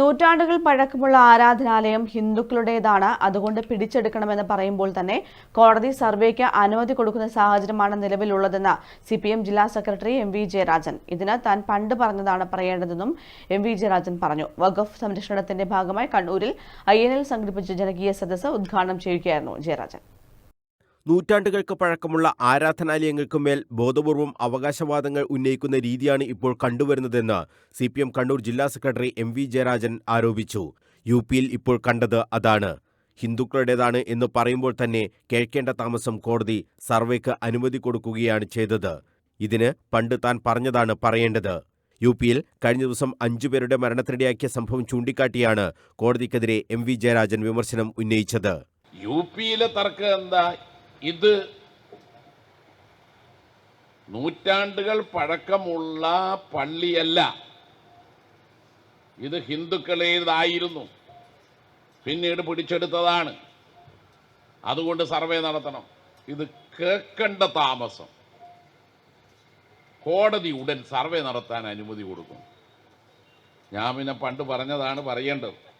നൂറ്റാണ്ടുകൾ പഴക്കമുള്ള ആരാധനാലയം ഹിന്ദുക്കളുടേതാണ്. അതുകൊണ്ട് പിടിച്ചെടുക്കണമെന്ന് പറയുമ്പോൾ തന്നെ കോടതി സർവേക്ക് അനുമതി കൊടുക്കുന്ന സാഹചര്യമാണ് നിലവിലുള്ളതെന്ന് സി പി എം ജില്ലാ സെക്രട്ടറി എം വി ജയരാജൻ. ഇതിന് താൻ പണ്ട് പറഞ്ഞതാണ് പറയേണ്ടതെന്നും എം വി ജയരാജൻ പറഞ്ഞു. വഖഫ് സംരക്ഷണത്തിന്റെ ഭാഗമായി കണ്ണൂരിൽ ഐ എൻ എൽ സംഘടിപ്പിച്ച ജനകീയ സദസ്സ് ഉദ്ഘാടനം ചെയ്യുകയായിരുന്നു ജയരാജൻ. നൂറ്റാണ്ടുകൾക്ക് പഴക്കമുള്ള ആരാധനാലയങ്ങൾക്കുമേൽ ബോധപൂർവം അവകാശവാദങ്ങൾ ഉന്നയിക്കുന്ന രീതിയാണ് ഇപ്പോൾ കണ്ടുവരുന്നതെന്ന് സി പി എം കണ്ണൂർ ജില്ലാ സെക്രട്ടറി എം വി ജയരാജൻ ആരോപിച്ചു. യു പിയിൽ ഇപ്പോൾ കണ്ടത് അതാണ്. ഹിന്ദുക്കളുടേതാണ് എന്ന് പറയുമ്പോൾ തന്നെ കേൾക്കേണ്ട താമസം കോടതി സർവേക്ക് അനുമതി കൊടുക്കുകയാണ് ചെയ്തത്. ഇതിന് പണ്ട് താൻ പറഞ്ഞതാണ് പറയേണ്ടത്. യു പിയിൽ കഴിഞ്ഞ ദിവസം അഞ്ചുപേരുടെ മരണത്തിനിടയാക്കിയ സംഭവം ചൂണ്ടിക്കാട്ടിയാണ് കോടതിക്കെതിരെ എം വി ജയരാജൻ വിമർശനം ഉന്നയിച്ചത്. യു പിയിലെ തർക്കം എന്താ? ഇത് നൂറ്റാണ്ടുകൾ പഴക്കമുള്ള പള്ളിയല്ല. ഇത് ഹിന്ദുക്കളേതായിരുന്നു പിന്നീട് പിടിച്ചെടുത്തതാണ്. അതുകൊണ്ട് സർവേ നടത്തണം. ഇത് കേൾക്കേണ്ട താമസം. കോടതി ഉടൻ സർവേ നടത്താൻ അനുമതി കൊടുക്കും. ഞാൻ പിന്നെ പണ്ട് പറഞ്ഞതാണ് പറയേണ്ടത്.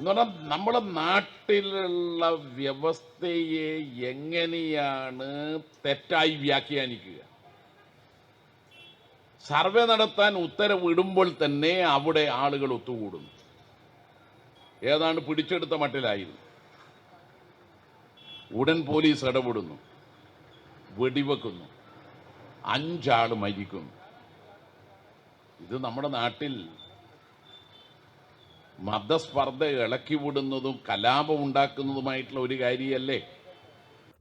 എന്ന് പറഞ്ഞാൽ നമ്മുടെ നാട്ടിലുള്ള വ്യവസ്ഥയെ എങ്ങനെയാണ് തെറ്റായി വ്യാഖ്യാനിക്കുക? സർവേ നടത്താൻ ഉത്തരവിടുമ്പോൾ തന്നെ അവിടെ ആളുകൾ ഒത്തുകൂടുന്നു. ഏതാണ്ട് പിടിച്ചെടുത്ത മട്ടിലായിരുന്നു. ഉടൻ പോലീസ് ഇടപെടുന്നു. വെടിവെക്കുന്നു. അഞ്ചാൾ മരിക്കുന്നു. ഇത് നമ്മുടെ നാട്ടിൽ മതസ്പർദ്ധ ഇളക്കിവിടുന്നതും കലാപം ഉണ്ടാക്കുന്നതുമായിട്ടുള്ള ഒരു കാര്യമല്ലേ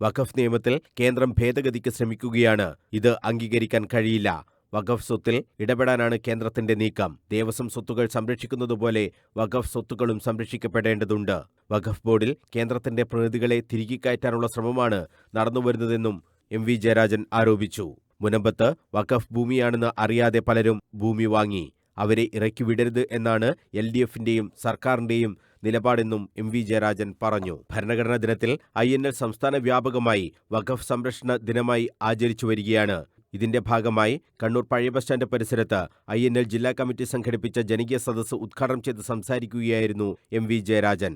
വഖഫ് നിയമത്തിൽ കേന്ദ്രം ഭേദഗതിക്ക് ശ്രമിക്കുകയാണ്. ഇത് അംഗീകരിക്കാൻ കഴിയില്ല. വഖഫ് സ്വത്തിൽ ഇടപെടാനാണ് കേന്ദ്രത്തിന്റെ നീക്കം. ദേവസ്വം സ്വത്തുകൾ സംരക്ഷിക്കുന്നതുപോലെ വഖഫ് സ്വത്തുക്കളും സംരക്ഷിക്കപ്പെടേണ്ടതുണ്ട്. വഖഫ് ബോർഡിൽ കേന്ദ്രത്തിന്റെ പ്രതിനിധികളെ തിരികെ കയറ്റാനുള്ള ശ്രമമാണ് നടന്നുവരുന്നതെന്നും എം വി ജയരാജൻ ആരോപിച്ചു. മുനമ്പത്ത് വഖഫ് ഭൂമിയാണെന്ന് അറിയാതെ പലരും ഭൂമി വാങ്ങി. അവരെ ഇറക്കിവിടരുത് എന്നാണ് എൽ ഡി എഫിന്റെയും സർക്കാരിന്റെയും നിലപാടെന്നും എം വി ജയരാജൻ പറഞ്ഞു. ഭരണഘടനാ ദിനത്തിൽ ഐ എൻ എൽ സംസ്ഥാന വ്യാപകമായി വഖഫ് സംരക്ഷണ ദിനമായി ആചരിച്ചു വരികയാണ്. ഇതിന്റെ ഭാഗമായി കണ്ണൂർ പഴയ ബസ് സ്റ്റാൻഡ് പരിസരത്ത് ഐ എൻ എൽ ജില്ലാ കമ്മിറ്റി സംഘടിപ്പിച്ച ജനകീയ സദസ്സ് ഉദ്ഘാടനം ചെയ്ത് സംസാരിക്കുകയായിരുന്നു എം വി ജയരാജൻ.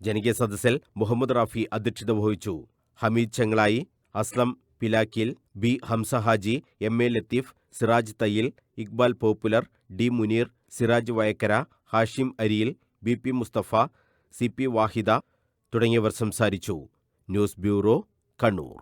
ജനകീയ സദസ്സിൽ മുഹമ്മദ് റാഫി അധ്യക്ഷത വഹിച്ചു. Hameed Chengalayi Aslam Pilakkil B Hamza Haji M A Latheef Siraj Thayyil Iqbal popular D Muneer Siraj Vayakkara Hashim Ariyil B P Musthafa C P Vahida തുടങ്ങിയവർ സംസാരിച്ചു. News bureau Kannur.